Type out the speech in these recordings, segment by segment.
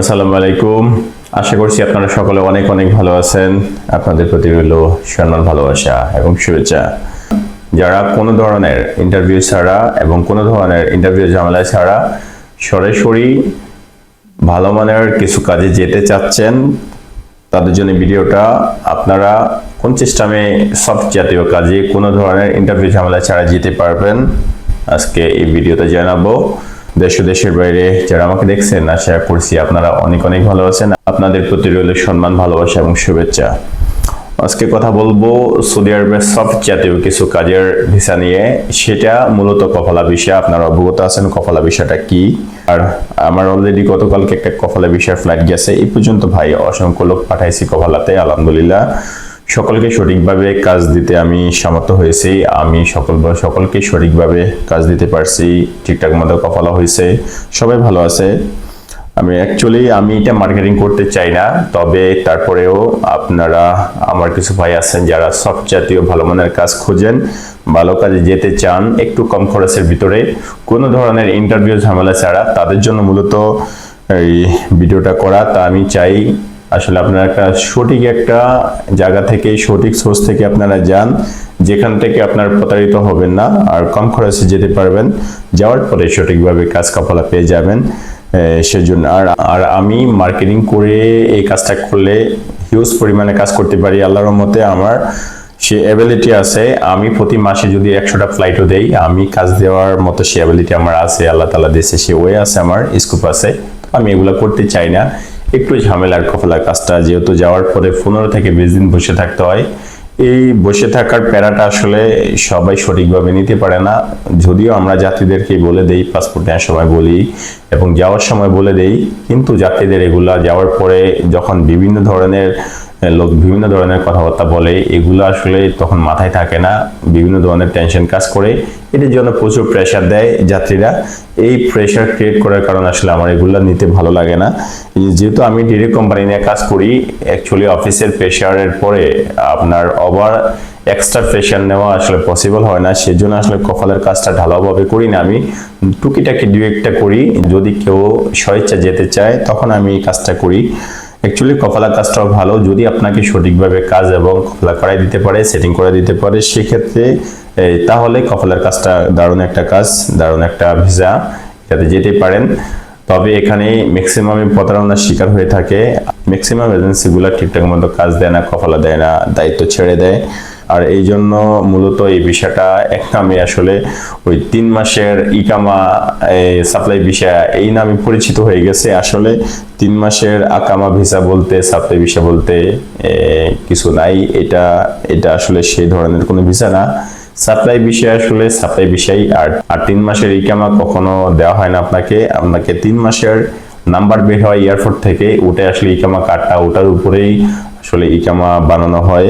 আসসালামু আলাইকুম আশা করছি আপনারা সকলে অনেক অনেক ভালো আছেন। আপনাদের প্রতি রইল সম্মান, ভালোবাসা এবং শুভেচ্ছা। যারা কোনো ধরনের ইন্টারভিউ ছাড়া এবং কোনো ধরনের ইন্টারভিউ ঝামেলা ছাড়া সরাসরি ভালো মানের কিছু কাজে যেতে চাচ্ছেন, তাদের জন্য ভিডিওটা আপনারা কোন সিস্টেমে সফট জাতীয় কাজে কোনো ধরনের ইন্টারভিউ ঝামেলা ছাড়া যেতে পারবেন, আজকে এই ভিডিওতে জানাব। দেশ দেশের বাইরে যারা আমাকে দেখছেন, আশা করছি আপনারা অনেক অনেক ভালো আছেন। আপনাদের প্রতি রইল সম্মান, ভালোবাসা এবং শুভেচ্ছা। আজকে কথা বলব সৌদি আরবের সফট জাতীয় কিছু কাজের ভিসা নিয়ে। সেটা মূলত কফলা ভিসা। আপনারা অবগত আছেন কফলা ভিসাটা কি? আর আমার অলরেডি গতকালকে একটা কফলা ভিসার ফ্লাইট গেছে। এই পর্যন্ত ভাই, অসংখ্য লোক পাঠাইছি কফলাতে আলহামদুলিল্লাহ। সকলকে সঠিকভাবে কাজ দিতে আমি সামর্থ্য হয়েছি। আমি সকল সকলকে সঠিকভাবে কাজ দিতে পারছি। ঠিকঠাক মতো কফলা হয়েছে। সবাই ভালো আছে। আমি অ্যাকচুয়ালি আমি এটা মার্কেটিং করতে চাই না। তবে তারপরেও আপনারা আমার কিছু ভাই আছেন যারা সব জাতীয় ভালো মানের কাজ খোঁজেন, ভালো কাজে যেতে চান একটু কম খরচের ভিতরে। কোনো ধরনের ইন্টারভিউ ঝামেলা ছাড়া তাদের জন্য মূলত এই ভিডিওটা করা। তা আমি চাই আসলে আপনারা একটা সঠিক একটা জায়গা থেকে, সঠিক সোর্স থেকে আপনারা যান, যেখান থেকে আপনার প্রতারিত হবেন না, আর কম খরচে যেতে পারবেন, যাওয়ার পরে সঠিকভাবে কাজ কাফলা পেয়ে যাবেন সেজন্য। আর আর আমি মার্কেটিং করে এই কাজটা করলে হিউজ পরিমাণে কাজ করতে পারি, আল্লাহর মতে আমার সে অ্যাবিলিটি আছে। আমি প্রতি মাসে যদি একশোটা ফ্লাইটও দেই, আমি কাজ দেওয়ার মতো সে অ্যাবিলিটি আমার আছে, আল্লাহ তালা দিয়েছে, সে ওয়ে আছে, আমার স্কোপ আছে। আমি এগুলো করতে চাই না। একটু ঝামেলার কফলার কাজটা, যেহেতু যাওয়ার পরে পনেরো থেকে বিশ দিন বসে থাকতে হয়। এই বসে থাকার প্যারাটা আসলে সবাই সঠিকভাবে নিতে পারে না। যদিও আমরা যাত্রীদেরকে বলে দেই পাসপোর্ট নেওয়ার সময় বলি এবং যাওয়ার সময় বলে দেই, কিন্তু যাত্রীদের এগুলা যাওয়ার পরে যখন বিভিন্ন ধরনের লোক বিভিন্ন ধরনের কথাবার্তা বলে, এগুলো আসলে তখন মাথায় থাকে না। বিভিন্ন ধরনের টেনশন কাজ করে। এটার জন্য প্রচুর প্রেশার দেয় যাত্রীরা। এই প্রেশার ক্রিয়েট করার কারণে আসলে আমার এগুলো নিতে ভালো লাগে না। যেহেতু আমি ডিরেক্ট কোম্পানি নিয়ে কাজ করি অ্যাকচুয়ালি অফিসের প্রেশারের পরে আপনার ওভার এক্সট্রা প্রেশার নেওয়া আসলে পসিবল হয় না। সেজন্য আসলে কপালের কাজটা ঢালাওভাবে করি না আমি। টুকিটাকি দু একটা করি। যদি কেউ স্বেচ্ছা যেতে চায়, তখন আমি এই কাজটা করি। অ্যাকচুয়ালি কপালা কাজটাও ভালো। যদি আপনাকে সঠিকভাবে কাজ এবং কপালা করাই দিতে পারে সেটিং করে দিতে পারে, সেক্ষেত্রে তাহলে কপালের কাজটা দারুণ একটা কাজ, দারুণ একটা ভিসা। যাতে যেতে পারেন। তবে এখানে ম্যাক্সিমামে প্রতারণার শিকার হয়ে থাকে। ম্যাক্সিমাম এজেন্সিগুলো ঠিকঠাক মতো কাজ দেয় না কপালা দেয় না, দায়িত্ব ছেড়ে দেয়। আর এই জন্য মূলত এই বিষয়টা এক আসলে ওই তিন মাসের ইকামা সাপ্লাই ভিসা এই নামে পরিচিত হয়ে গেছে। আসলে তিন মাসের আকামা ভিসা বলতে সাপ্লাই ভিসা বলতে কিছু নাই। এটা এটা আসলে সেই ধরনের কোনো ভিসা না। সাপ্লাই বিষয় আসলে সাপ্লাই বিষয় আর আর তিন মাসের ইকামা কখনো দেওয়া হয় না আপনাকে। আপনাকে তিন মাসের নাম্বার বের হয় এয়ারপোর্ট থেকে। ওটা আসলে ইকামা কার্ডটা। ওটার উপরেই আসলে ইকামা বানানো হয়।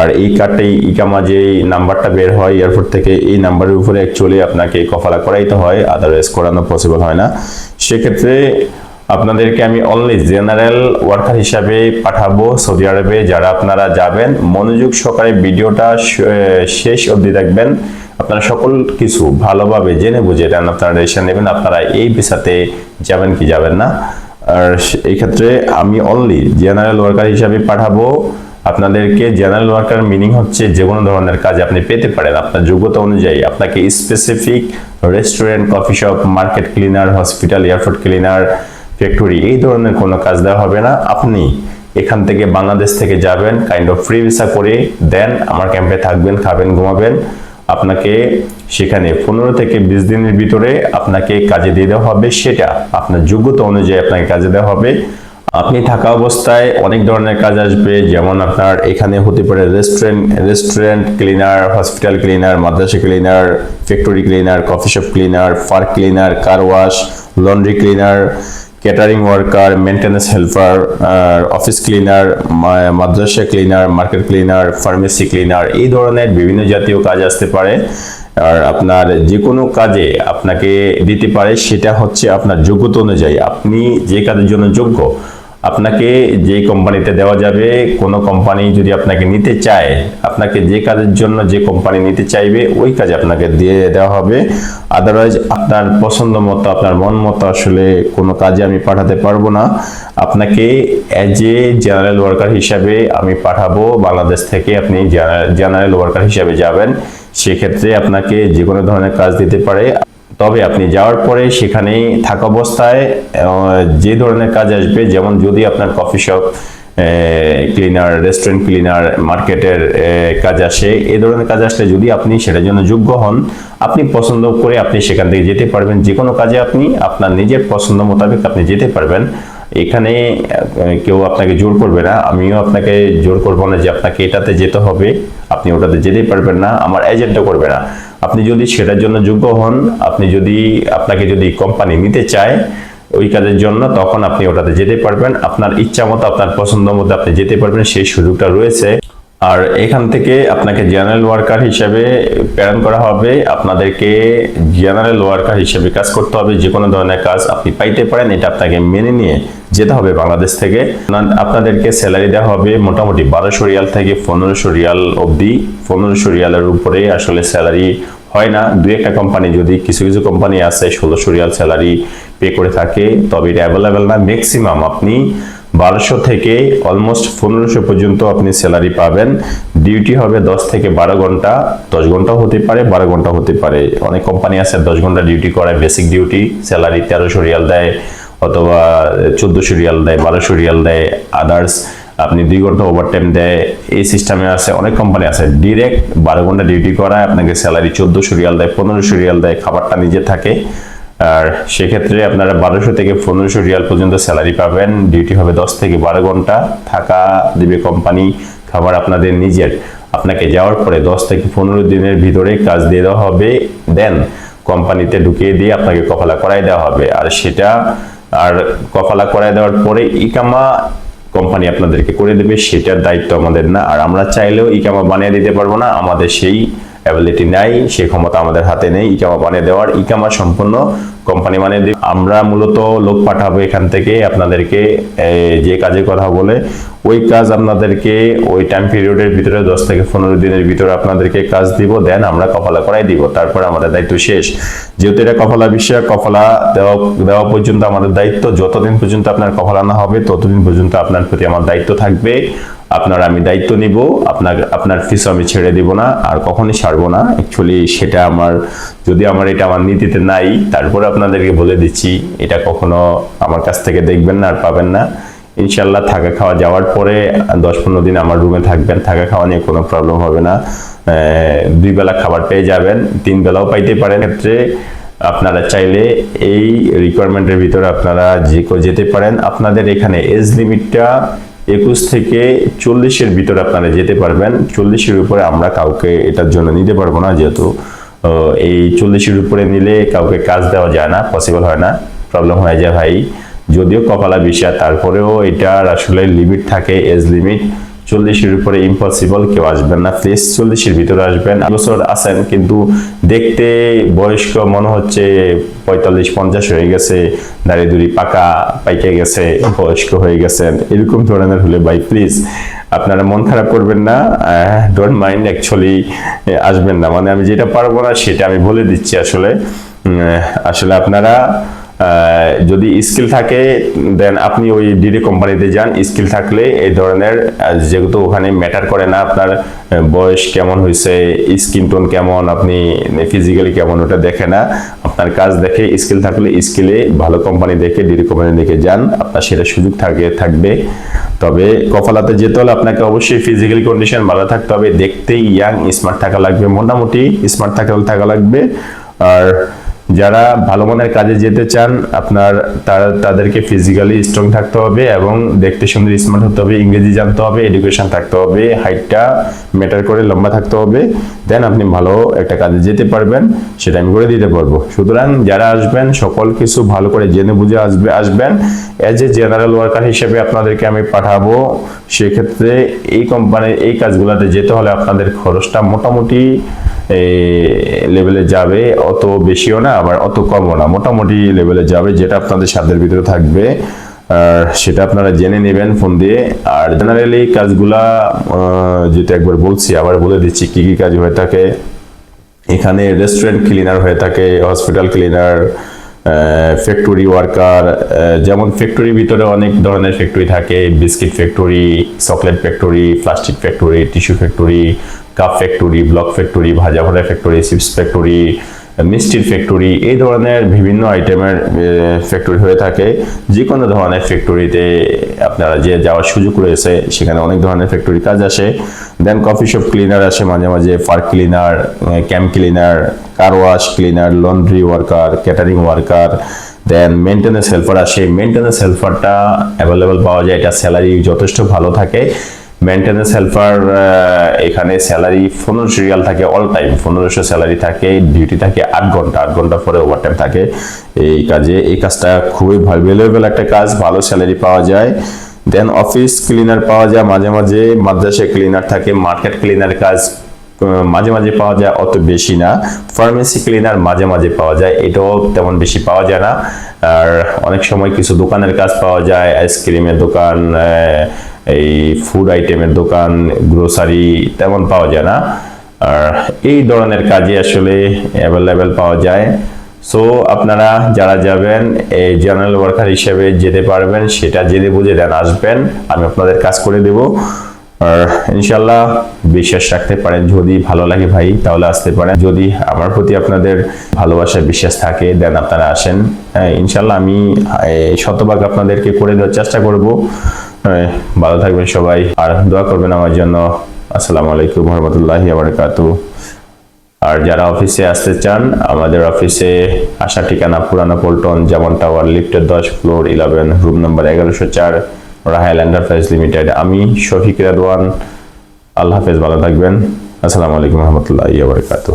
আর এই কার্ডটাই ইকামা যে নাম্বারটা বের হয় এয়ারপোর্ট থেকে এই নাম্বারের উপরে অ্যাকচুয়ালি আপনাকে কফালা করাইতে হয় আদারওয়াইজ করানো পসিবল হয় না। সেক্ষেত্রে আপনাদেরকে আমি অনলি জেনারেল ওয়ার্কার হিসাবে পাঠাবো সৌদি আরবে যারা আপনারা যাবেন মনোযোগ সহকারে ভিডিওটা শেষ অবধি দেখবেন। আপনারা সকল কিছু ভালোভাবে জেনে বুঝে দেন আপনারা ডিসিশন নেবেন আপনারা এই ভিসাতে যাবেন কি যাবেন না। আর এই ক্ষেত্রে আমি অনলি জেনারেল ওয়ার্কার হিসাবে পাঠাবো। আপনাদেরকে জেনারেল ওয়ার্কার মিনিং হচ্ছে যে কোনো ধরনের কাজ আপনি পেতে পারেন। আপনার যোগ্যতা অনুযায়ী আপনাকে specific restaurant coffee shop market cleaner hospital airport cleaner factory এই ধরনের কোনো কাজ দেওয়া হবে না। আপনি এখান থেকে বাংলাদেশ থেকে যাবেন কাইন্ড অফ ফ্রি ভিসা করে দেন, আমার ক্যাম্পে থাকবেন, খাবেন, ঘুমাবেন। আপনাকে সেখানে পনেরো থেকে বিশ দিনের ভিতরে আপনাকে কাজে দিয়ে দেওয়া হবে সেটা। আপনার যোগ্যতা অনুযায়ী আপনাকে কাজে দেওয়া হবে। আপনি থাকা অবস্থায় অনেক ধরনের কাজ আসবে, যেমন আপনার এখানে হতে পারে restaurant restaurant cleaner hospital cleaner মাদ্রাসা cleaner factory cleaner coffee shop cleaner park cleaner car wash laundry cleaner catering worker maintenance helper office cleaner মাদ্রাসা cleaner market cleaner pharmacy cleaner এই ধরনের বিভিন্ন জাতীয় কাজ আসতে পারে। আর আপনার যে কোনো কাজে আপনাকে দিতে পারে, সেটা হচ্ছে আপনার যোগ্যতা অনুযায়ী। আপনি যে কাজের জন্য যোগ্য আপনাকে যে কোম্পানিতে দেওয়া যাবে, কোনো কোম্পানি যদি আপনাকে নিতে চায়, আপনাকে যে কাজের জন্য যে কোম্পানি নিতে চাইবে, ওই কাজ আপনাকে দিয়ে দেওয়া হবে। আদারওয়াইজ আপনার পছন্দ মতো, আপনার মন মতো আসলে কোনো কাজে আমি পাঠাতে পারব না। আপনাকে অ্যাজ এ জেনারেল ওয়ার্কার হিসাবে আমি পাঠাবো। বাংলাদেশ থেকে আপনি জেনারেল ওয়ার্কার হিসাবে যাবেন। সেক্ষেত্রে আপনাকে যে কোনো ধরনের কাজ দিতে পারে। তবে আপনি যাওয়ার পরে সেখানে থাকা অবস্থায় যে ধরনের কাজ আসবে, যেমন যদি আপনার coffee shop cleaner, restaurant cleaner, মার্কেটের কাজ আসে, এ ধরনের কাজ আসলে যদি আপনি সেটার জন্য যোগ্য হন, আপনি পছন্দ করে আপনি সেখান থেকে যেতে পারবেন। যে কোনো কাজে আপনি আপনার নিজের পছন্দ মোতাবেক আপনি যেতে পারবেন। এখানে কেউ আপনাকে জোর করবে না। আমিও আপনাকে জোর করব না যে আপনাকে এটাতে যেতে হবে, আপনি ওটাতে যেতেই পারবেন না। আমার এজেন্টও করবে না। আপনি যদি সেটার জন্য যোগ্য হন, আপনি যদি আপনাকে যদি কোম্পানি নিতে চায় ওই কাজের জন্য, তখন আপনি ওটাতে যেতে পারবেন। আপনার ইচ্ছা মতো, আপনার পছন্দ মতো আপনি যেতে পারবেন, সেই সুযোগটা রয়েছে। আর এখান থেকে আপনাকে জেনারেল ওয়ার্কার হিসেবে প্রেরণ করা হবে। আপনাদেরকে জেনারেল ওয়ার্কার হিসেবে কাজ করতে হবে। যে কোনো ধরনের কাজ আপনি পাইতে পারেন, এটা আপনাকে মেনে নিয়ে যেতে হবে বাংলাদেশ থেকে। আপনাদেরকে স্যালারি দেওয়া হবে মোটামুটি বারোশো রিয়াল থেকে পনেরোশো রিয়াল অবধি। পনেরোশো রিয়ালের উপরে আসলে স্যালারি হয় না। দু একটা কোম্পানি যদি কিছু কিছু কোম্পানি আছে, ষোলোশো রিয়াল স্যালারি পে করে থাকে, তবে এটা অ্যাভেলেবেল না। ম্যাক্সিমাম আপনি বারোশো থেকে অলমোস্ট পনেরোশো পর্যন্ত আপনি স্যালারি পাবেন। ডিউটি হবে দশ থেকে বারো ঘণ্টা। দশ ঘণ্টা হতে পারে, বারো ঘণ্টা হতে পারে। অনেক কোম্পানি আছে দশ ঘণ্টা ডিউটি করায় বেসিক ডিউটি স্যালারি তেরোশো রিয়াল দেয়। অথবা চোদ্দোশো রিয়াল দেয়, বারোশো রিয়াল দেয় আদার্স আপনি দুই ঘণ্টা ওভারটাইম দেয়, এই সিস্টেমে আছে, অনেক কোম্পানি আছে ডিরেক্ট বারো ঘণ্টা ডিউটি করায়, আপনাকে স্যালারি চোদ্দোশো রিয়াল দেয়, পনেরোশো রিয়াল দেয়, খাবারটা নিজে থাকে। আর সেক্ষেত্রে আপনারা বারোশো থেকে পনেরোশো রিয়াল পর্যন্ত স্যালারি পাবেন ডিউটি হবে দশ থেকে বারো ঘণ্টা, থাকা দিবে কোম্পানি খাবার আপনাদের নিজের। আপনাকে যাওয়ার পরে দশ থেকে পনেরো দিনের ভিতরে কাজ দিয়ে দেওয়া হবে দেন কোম্পানিতে ঢুকিয়ে দিয়ে আপনাকে কফালা করাই দেওয়া হবে। আর সেটা আর কফালা করায় দেওয়ার পরে ইকামা কোম্পানি আপনাদেরকে করে দেবে, সেটার দায়িত্ব আমাদের না। আর আমরা চাইলেও ইকামা বানিয়ে দিতে পারব না, আমাদের সেই অ্যাবিলিটি নাই সেই ক্ষমতা আমাদের হাতে নেই, ইকামা বানিয়ে দেওয়ার, ইকামা সম্পূর্ণ কোম্পানি দেবে। আমরা মূলত লোক পাঠাবো এখান থেকে আপনাদেরকে যে কাজের কথা বলে, ওই কাজ আপনাদেরকে ওই টাইম পিরিয়ডের ভিতরে দশ থেকে পনেরো দিনের ভিতরে আপনাদেরকে কাজ দিব দেন আমরা কফলা করাই দিব। তারপর আমাদের দায়িত্ব শেষ। যেহেতু এটা কফলা বিষয় কফলা দেওয়া দেওয়া পর্যন্ত আমাদের দায়িত্ব, যতদিন পর্যন্ত আপনার কফলা না হবে, ততদিন পর্যন্ত আপনার প্রতি আমার দায়িত্ব থাকবে। আপনার আমি দায়িত্ব নিব, আপনার আপনার ফিস আমি ছেড়ে দিব না, আর কখনই ছাড়বো না। অ্যাকচুয়ালি সেটা আমার, যদি আমার এটা আমার নীতিতে নাই, তারপরে আপনাদেরকে বলে দিচ্ছি, এটা কখনো আমার কাছ থেকে দেখবেন না আর পাবেন না। ইনশাল্লাহ থাকা খাওয়া যাওয়ার পরে দশ পনেরো দিন আমার রুমে থাকবেন, থাকা খাওয়া নিয়ে কোনো প্রবলেম হবে না। দুই বেলা খাবার পেয়ে যাবেন, তিন বেলাও পাইতে পারেন। ক্ষেত্রে আপনারা চাইলে এই রিকোয়ারমেন্টের ভিতরে আপনারা যে যেতে পারেন। আপনাদের এখানে এজ লিমিটটা একুশ থেকে চল্লিশের ভিতরে আপনারা যেতে পারবেন। চল্লিশের উপরে আমরা কাউকে এটার জন্য নিতে পারব না যেহেতু এই চল্লিশের উপরে নিলে কাউকে কাজ দেওয়া যায় না পসিবল হয় না প্রবলেম হয়ে যায় ভাই। যদিও কপালা বিষয় তারপরেও এটার আসলে লিমিট থাকে এজ লিমিট চল্লিশের উপরে ইম্পসিবল কেউ আসবেন না প্লিজ চল্লিশের ভিতরে আসবেন। বছর আছেন, কিন্তু দেখতে বয়স্ক, মনে হচ্ছে পঁয়তাল্লিশ, পঞ্চাশ হয়ে গেছে, দাড়ি দুড়ি পাকা, পাইকে গেছে, বয়স্ক হয়ে গেছেন, এরকম ধরনের হলে ভাই প্লিজ আপনারা মন খারাপ করবেন না ডোন্ট মাইন্ড অ্যাকচুয়ালি আসবেন না। মানে আমি যেটা পারব না, সেটা আমি বলে দিচ্ছি আসলে। আসলে আপনারা যদি স্কিল থাকে দেন আপনি ওই ডিডি কোম্পানিতে যান। স্কিল থাকলে এই ধরনের যেহেতু ওখানে ম্যাটার করে না আপনার বয়স কেমন হয়েছে স্কিন টোন কেমন, আপনি ফিজিক্যালি কেমন, ওটা দেখে না। আপনার কাজ দেখে স্কিল থাকলে স্কিলে ভালো কোম্পানি দেখে ডিডি কোম্পানি দেখে যান। আপনার সেটা সুযোগ থাকে, থাকবে। তবে কফালাতে যেতে হলে আপনাকে অবশ্যই ফিজিক্যাল কন্ডিশন ভালো থাকতে হবে। দেখতে ইয়াং স্মার্ট থাকা লাগবে, মোটামুটি স্মার্ট থাকা থাকা লাগবে। আর যারা ভালো মানের কাজে যেতে চান, আপনার তারা, তাদেরকে ফিজিক্যালি স্ট্রং থাকতে হবে এবং দেখতে সুন্দর স্মার্ট হতে হবে, ইংরেজি জানতে হবে এডুকেশন থাকতে হবে হাইটটা ম্যাটার করে লম্বা থাকতে হবে দেন আপনি ভালো একটা কাজে যেতে পারবেন, সেটা আমি করে দিতে পারব। সুতরাং যারা আসবেন, সকল কিছু ভালো করে জেনে বুঝে আসবে, আসবেন। অ্যাজ এ জেনারেল ওয়ার্কার হিসেবে আপনাদেরকে আমি পাঠাবো, সেক্ষেত্রে এই কোম্পানির এই কাজগুলোতে যেতে হলে আপনাদের খরচটা মোটামুটি লেভেলে যাবে, অত বেশিও না, আবার অত কমও না। মোটামুটি লেভেলে যাবে, যেটা আপনাদের সাধ্যের ভিতরে থাকবে। আর সেটা আপনারা জেনে নেবেন ফোন দিয়ে। আর জেনারেলি কাজগুলা যেটা একবার বলছি, আবার বলে দিচ্ছি কি কি কাজ হয়ে থাকে। এখানে রেস্টুরেন্ট ক্লিনার হয়ে থাকে হসপিটাল ক্লিনার ফ্যাক্টরি ওয়ার্কার যেমন ফ্যাক্টরির ভিতরে অনেক ধরনের ফ্যাক্টরি থাকে। Biscuit factory chocolate factory plastic factory tissue factory cup factory block factory ভাজা ভাজা ফ্যাক্টরি চিপস ফ্যাক্টরি মিষ্টির ফ্যাক্টরি এই ধরনের বিভিন্ন আইটেমের ফ্যাক্টরি হয়ে থাকে। যে কোনো ধরনের ফ্যাক্টরিতে আপনারা যে যাওয়ার সুযোগ রয়েছে, সেখানে অনেক ধরনের ফ্যাক্টরি কাজ আসে। দেন কফি শপ ক্লিনার আসে মাঝে মাঝে park cleaner camp cleaner car wash cleaner laundry worker catering worker then maintenance helper আসে। মেনটেন্যান্স হেল্পারটা অ্যাভেলেবেল পাওয়া যায়, এটা স্যালারি যথেষ্ট ভালো থাকে। মেনটেন্যান্স হেল্পার এখানে স্যালারি পনেরোশো রিয়াল থাকে অল টাইম পনেরোশো স্যালারি থাকে ডিউটি থাকে আট ঘণ্টা। আট ঘণ্টা পরে ওভার টাইম থাকে। এই কাজে এই কাজটা খুবই ভ্যালুয়েবল একটা কাজ, ভালো স্যালারি পাওয়া যায়। দেন অফিস ক্লিনার পাওয়া যায়, মাঝে মাঝে মাদ্রাসা ক্লিনার থাকে মার্কেট ক্লিনার কাজ মাঝে মাঝে পাওয়া যায়, অত বেশি না। ফার্মেসি ক্লিনার মাঝে মাঝে পাওয়া যায়, এটাও তেমন বেশি পাওয়া যায় না। আর অনেক সময় কিছু দোকানের কাজ পাওয়া যায় আইসক্রিমের দোকান এই ফুড আইটেমের দোকান গ্রোসারি তেমন পাওয়া যায় না। আর এই ধরনের কাজে আসলে অ্যাভেলেবেল পাওয়া যায়। সো আপনারা যারা যাবেন এই জেনারেল ওয়ার্কার হিসেবে যেতে পারবেন সেটা জেনে বুঝে দেন আসবেন আমি আপনাদের কাজ করে দেব। আর ইনশাল্লাহ বিশ্বাস রাখতে পারেন যদি ভালো লাগে ভাই তাহলে আসতে পারেন। যদি আমার প্রতি আপনাদের ভালোবাসা বিশ্বাস থাকে দেন আপনারা আসেন। হ্যাঁ, ইনশাল্লাহ আমি শতভাগ আপনাদেরকে করে দেওয়ার চেষ্টা করব। ভালো থাকবেন সবাই। আর দোয়া করবেন আমার জন্য। আসসালামু আলাইকুম রহমতুল্লাহি বারকাতু আর যারা অফিসে আসতে চান, আমাদের অফিসে আসার ঠিকানা পুরানো পল্টন যেমন টাওয়ার, লিফটের দশ ফ্লোর, ইলেভেন, রুম নাম্বার এগারোশো চার রাহাইল এন্টারপ্রাইজ লিমিটেড। আমি শফিক রেদওয়ান। আল্লাহ হাফেজ, ভালো থাকবেন। আসসালামু আলাইকুম রহমতুল্লাহ বারকাতু